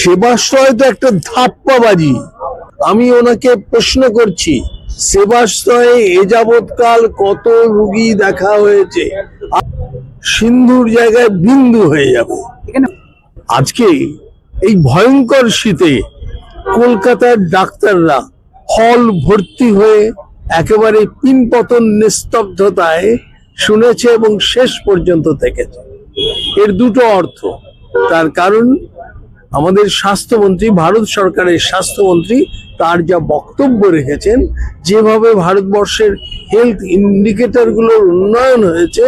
সেবাশ্রয় তো একটা ধাপ্পাবাজি। আমি ওনাকে প্রশ্ন করছি সেবাশ্রয়ে এ যাবৎকাল কত রুগী দেখা হয়েছে? সিন্ধুর জায়গায় বিন্দু হয়ে যাবে। আজকে এই ভয়ঙ্কর শীতে কলকাতার ডাক্তাররা হল ভর্তি হয়ে একেবারে পিনপতন নিস্তব্ধতায় শুনেছে এবং শেষ পর্যন্ত থেকেছে এর দুটো অর্থ। তার কারণ আমাদের স্বাস্থ্যমন্ত্রী, ভারত সরকারের স্বাস্থ্যমন্ত্রী তার যা বক্তব্য রেখেছেন, যেভাবে ভারতবর্ষের হেলথ ইন্ডিকেটরগুলোর উন্নয়ন হয়েছে,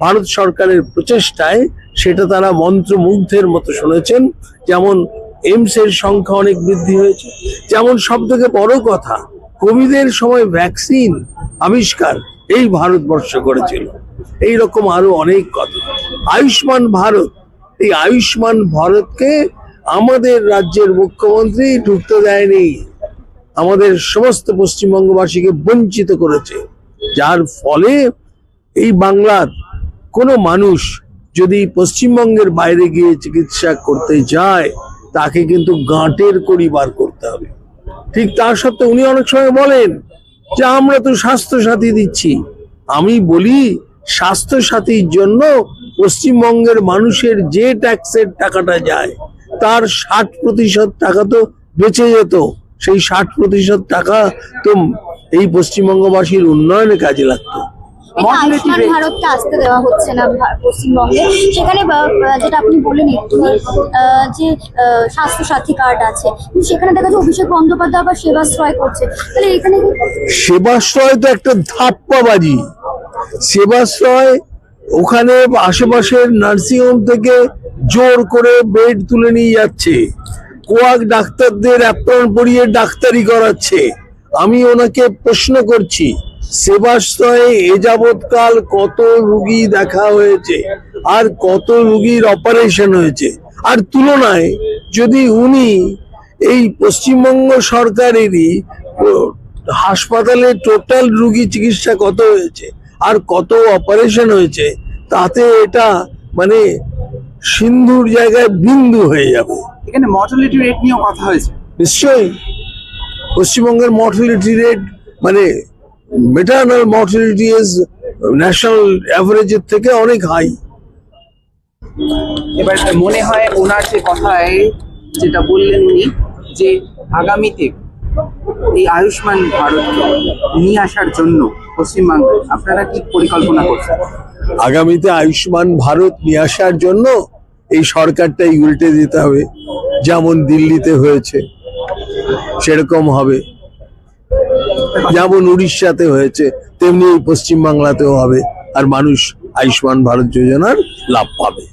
ভারত সরকারের প্রচেষ্টায়, সেটা তারা মন্ত্রমুগ্ধের মতো শুনেছেন। যেমন এইমস এর সংখ্যা অনেক বৃদ্ধি হয়েছে। যেমন সব থেকে বড় কথা কোভিডের সময় ভ্যাকসিন আবিষ্কার এই ভারতবর্ষ করেছিল। এই রকম আরও অনেক কথা। আয়ুষ্মান ভারত, এই আয়ুষ্মান ভারতকে আমাদের রাজ্যের মুখ্যমন্ত্রী ঢুকতে দেয়নি। আমাদের সমস্ত পশ্চিমবঙ্গবাসীকে বঞ্চিত করেছে। যার ফলে এই বাংলার কোনো মানুষ যদি পশ্চিমবঙ্গের বাইরে গিয়ে চিকিৎসা করতে যায়, তাকে কিন্তু গাঁটের কড়ি বার করতে হবে। ঠিক তার সত্ত্বেও উনি অনেক সময় বলেন যে, আমরা তো স্বাস্থ্য সাথী দিচ্ছি। আমি বলি স্বাস্থ্য সাথীর জন্য পশ্চিমবঙ্গের মানুষের যে ট্যাক্সের টাকাটা যায় তার ষাট প্রতিশত টাকা তো বেঁচে যেত। সেই ষাট প্রতিশত টাকা তো এই পশ্চিমবঙ্গবাসীর উন্নয়নে কাজে লাগতো। আয়ুষ্মান ভারতকে আসতে দেওয়া হচ্ছে না পশ্চিমবঙ্গে। সেখানে যেটা আপনি বলেন একটু যে আহ, স্বাস্থ্য সাথী কার্ড আছে। কিন্তু সেখানে দেখা যায় অভিষেক বন্দ্যোপাধ্যায় আবার সেবাশ্রয় করছে। তাহলে এখানে সেবাশ্রয় তো একটা ধাপ্পাবাজি। সেবাশ্রয় ওখানে আশেপাশের নার্সিংহোম থেকে জোর করে বেড তুলে নিয়ে যাচ্ছে। কোয়াক ডাক্তারদের অ্যাপ্রন পরিয়ে ডাক্তারি করাচ্ছে। আমি ওনাকে প্রশ্ন করছি, সেবাশ্রয়ে এ যাবৎকাল কত রুগী দেখা হয়েছে? আর কত রুগীর অপারেশন হয়েছে? আর তুলনায় যদি উনি এই পশ্চিমবঙ্গ সরকারেরই হাসপাতালে টোটাল রুগী চিকিৎসা কত হয়েছে? আর কত অপারেশন হয়েছে? তাতে এটা মানে সিন্ধুর জায়গায় বিন্দু হয়ে যাবে। এখানে মর্টালিটি রেট নিয়েও কথা হয়েছে। নিশ্চয়ই। পশ্চিমবঙ্গের মর্টালিটি রেট মানে মেটার্নাল মর্টালিটি ইজ ন্যাশনাল অ্যাভারেজের থেকে অনেক হাই এবার মনে হয় ওনার যে কথায় যেটা বললেন উনি যে আগামীতে এই আয়ুষ্মান ভারত নিয়ে আসার জন্য পশ্চিমবাংলায় আপনারা কি পরিকল্পনা করছেন? আগামীতে আয়ুষ্মান ভারত নিয়ে আসার জন্য এই সরকারটাই উল্টে দিতে হবে, যেমন দিল্লিতে হয়েছে, সেরকম হবে। যেমন উড়িষ্যাতে হয়েছে, তেমনি এই পশ্চিমবাংলাতেও হবে, আর মানুষ আয়ুষ্মান ভারত যোজনার লাভ পাবে।